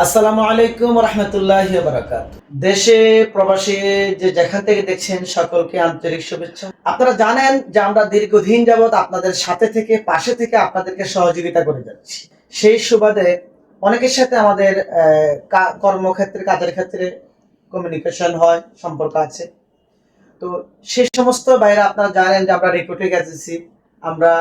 আসসালামু আলাইকুম রহমতুল্লাহ বারাকাত দেশে প্রবাসী যে যেখান থেকে দেখছেন সকলকে আন্তরিক শুভেচ্ছা। আপনারা জানেন যে আমরা দীর্ঘদিন যাবৎ আপনাদের সাথে থেকে, পাশে থেকে আপনাদেরকে সহযোগিতা করে যাচ্ছি। সেই সুবাদে অনেকের সাথে আমাদের কর্মক্ষেত্রে, কাজের ক্ষেত্রে কমিউনিকেশন হয়, সম্পর্ক আছে। তো সেই সমস্ত বাইরে আপনারা জানেন যে আমরা রিক্রুটিং এজেন্সি আমরা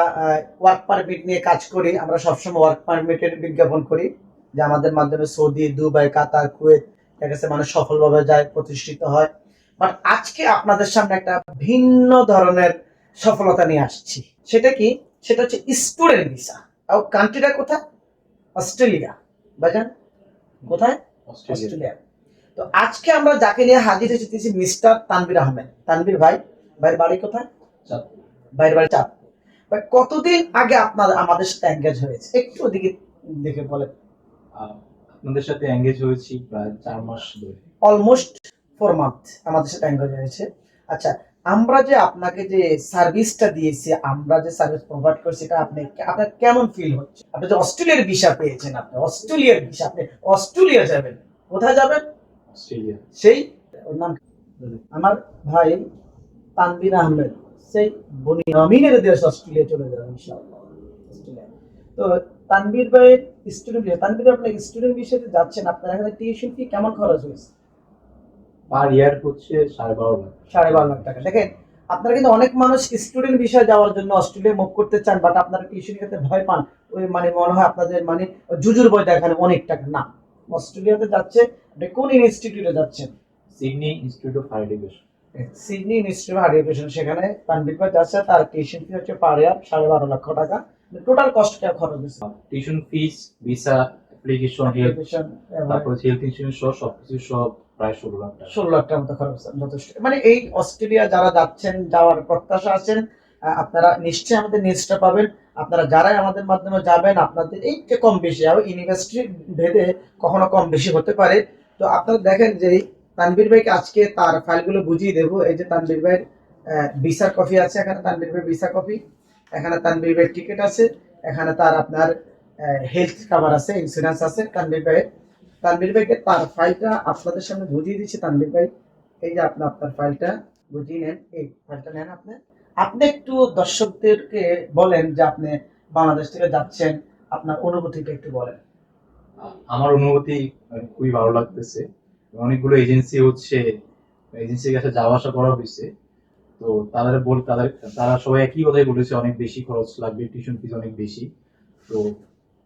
ওয়ার্ক পারমিট নিয়ে কাজ করি, আমরা সবসময় ওয়ার্ক পারমিটের বিজ্ঞাপন করি। যে আমাদের মাধ্যমে সৌদি দুবাই কাতার কুয়েত ঠিক আছে মানুষ সফলভাবে যায় প্রতিষ্ঠিত হয়। বাট আজকে আপনাদের সামনে একটা ভিন্ন ধরনের সফলতা নিয়ে আসছি। সেটা কি? সেটা হচ্ছে স্টুডেন্ট ভিসা আর কান্ট্রিটা কোথায়? অস্ট্রেলিয়া। বাজান কোথায়? অস্ট্রেলিয়া। তো আজকে আমরা যাকে নিয়ে হাজির হয়েছি মিস্টার তানবির আহমেদ। তানবির ভাই ভাইয়ের বাড়ি কোথায়। ভাইয়ের বাড়ি চাঁদপুর। ভাই কতদিন আগে আপনার আমাদের সাথে এঙ্গেজ হয়েছে? একটু ওদিকে দেখে বলেন। আপনাদের সাথে এঙ্গেজ হয়েছি প্রায় চার মাস ধরে। অলমোস্ট ফোর মান্থ আমাদের সাথে এঙ্গেজ হয়েছে। আচ্ছা আমরা যে আপনাকে যে সার্ভিসটা দিয়েছি আমরা যে সার্ভিস প্রোভাইড করছি এটা আপনি আপনার কেমন ফিল হচ্ছে? আপনি যে অস্ট্রেলিয়ার ভিসা পেয়েছেন আপনি অস্ট্রেলিয়ার ভিসা আপনি অস্ট্রেলিয়া যাবেন কোথায় যাবেন? অস্ট্রেলিয়া। সেই ওর নাম আমার ভাই তানবির আহমেদ সেই বনি আমিনের দেশ অস্ট্রেলিয়া চলে যাবে ইনশাআল্লাহ। অস্ট্রেলিয়া। তো তানবির ভাইয়ের স্টুডেন্ট তানবির ভাই আপনার স্টুডেন্ট যাচ্ছেন আপনার এখানে টিউশন ফি কেমন খরচ হয়েছে? পার ইয়ার হচ্ছে সাড়ে বারো লাখ সাড়ে বারো লাখ টাকা। দেখেন আপনারা কিন্তু অনেক মানুষ স্টুডেন্ট বিষয়ে যাওয়ার জন্য অস্ট্রেলিয়া মুভ করতে চান বাট আপনারা টিউশন ক্ষেত্রে ভয় পান। ওই মানে মনে হয় আপনাদের মানে জুজুর বই দেখানে অনেক টাকা। না অস্ট্রেলিয়াতে যাচ্ছে আপনি কোন ইনস্টিটিউটে যাচ্ছেন? Sydney institute of higher education Sydney institute of education সেখানে তানবির ভাই যাচ্ছে তার টিউশন ফি হচ্ছে পার ইয়ার সাড়ে বারো লক্ষ টাকা। টোটাল কস্ট টাকা খরচ হয়েছে। Tuition fees visa application Application, তারপর হেলথ ইন্স্যুরেন্স সহ সবকিছু সব প্রায় ষোলো লাখ টাকা। ষোলো লাখ টাকার মতো খরচ যথেষ্ট। মানে এই অস্ট্রেলিয়া যারা যাচ্ছেন যাওয়ার প্রত্যাশা আছেন আপনারা নিশ্চয়ই আমাদের নিউজটা পাবেন। আপনারা যারাই আমাদের মাধ্যমে যাবেন আপনাদের এই যে কম বেশি আর ইউনিভার্সিটি ভেদে কখনো কম বেশি হতে পারে। তো আপনারা দেখেন যে তানবীর ভাইকে আজকে তার ফাইলগুলো বুঝিয়ে দেবো। এই যে তানবীর ভাইয়ের ভিসা কপি আছে এখানে তানবীর ভাই ভিসা কপি এখানে তানবীর ভাইয়ের টিকিট আছে, এখানে তার আপনার হেলথ কাভার আছে ইন্স্যুরেন্স আছে তানবীর ভাইয়ের। তানবীর ভাইকে তার ফাইলটা আপনাদের সামনে বুঝিয়ে দিচ্ছি তানবীর ভাই। এই যে আপনি আপনার ফাইলটা বুঝিয়ে নেন। এই ফাইলটা নেন আপনি। আপনি একটু দর্শকদেরকে বলেন যে আপনি বাংলাদেশ থেকে যাচ্ছেন, আপনার অনুভূতিটা একটু বলেন। আমার অনুভূতি খুবই ভালো লাগতেছে। অনেকগুলো এজেন্সি হচ্ছে এজেন্সির কাছে যাওয়া আসা করা হয়েছে। তো তাদের বল তাদের তারা সবাই একই কথাই বলেছে অনেক বেশি খরচ লাগবে টিউশন ফিজ অনেক বেশি। তো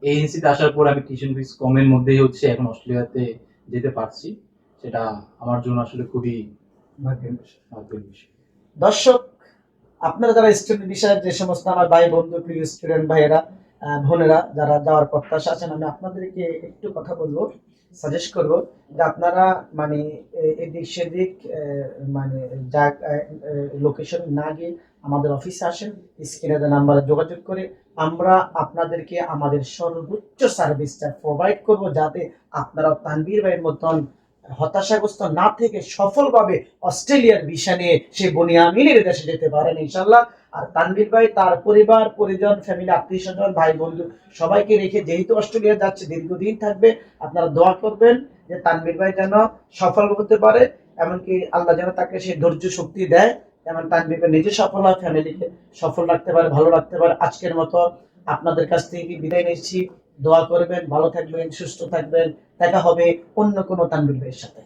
এই এজেন্সিতে আসার পর আমি টিউশন ফিজ কমের মধ্যেই হচ্ছে এখন অস্ট্রেলিয়াতে যেতে পারছি। সেটা আমার জন্য আসলে খুবই ভাগ্যের বিষয়। দর্শক আপনারা যারা স্টুডেন্ট বিষয়ে যে সমস্ত আমার ভাই বন্ধু প্রিয় স্টুডেন্ট ভাইয়েরা বোনেরা, যারা যাওয়ার প্রত্যাশা আছেন, আমি আপনাদেরকে একটু কথা বলব সাজেস্ট করব যে আপনারা মানে এদিক সেদিক মানে যা লোকেশন না গিয়ে আমাদের অফিসে আসেন স্ক্রিনে নাম্বারে যোগাযোগ করে আমরা আপনাদেরকে আমাদের সর্বোচ্চ সার্ভিসটা প্রোভাইড করব, যাতে আপনারা তানবীর ভাইয়ের মতন হতাশাগ্রস্ত না থেকে সফলভাবে অস্ট্রেলিয়ার ভিসা নিয়ে সে বনিয়ামিনের দেশে যেতে পারেন ইনশাল্লাহ আর তানভীর ভাই, তার পরিবার, পরিজন ফ্যামিলি আত্মীয় স্বজন, ভাই, বন্ধু, সবাইকে রেখে যেহেতু অস্ট্রেলিয়া যাচ্ছে, দীর্ঘদিন থাকবে, আপনারা দোয়া করবেন যে তানভীর ভাই যেন সফল হতে পারে, এমনকি আল্লাহ যেন তাকে সেই ধৈর্য শক্তি দেয়, যেমন তানভীর ভাই নিজে সফল হয় ফ্যামিলিকে সফল রাখতে পারে, ভালো রাখতে পারে। আজকের মতো আপনাদের কাছ থেকে বিদায় নিচ্ছি। দোয়া করবেন, ভালো থাকবেন, সুস্থ থাকবেন। দেখা হবে অন্য কোনো তানভীর ভাইয়ের সাথে।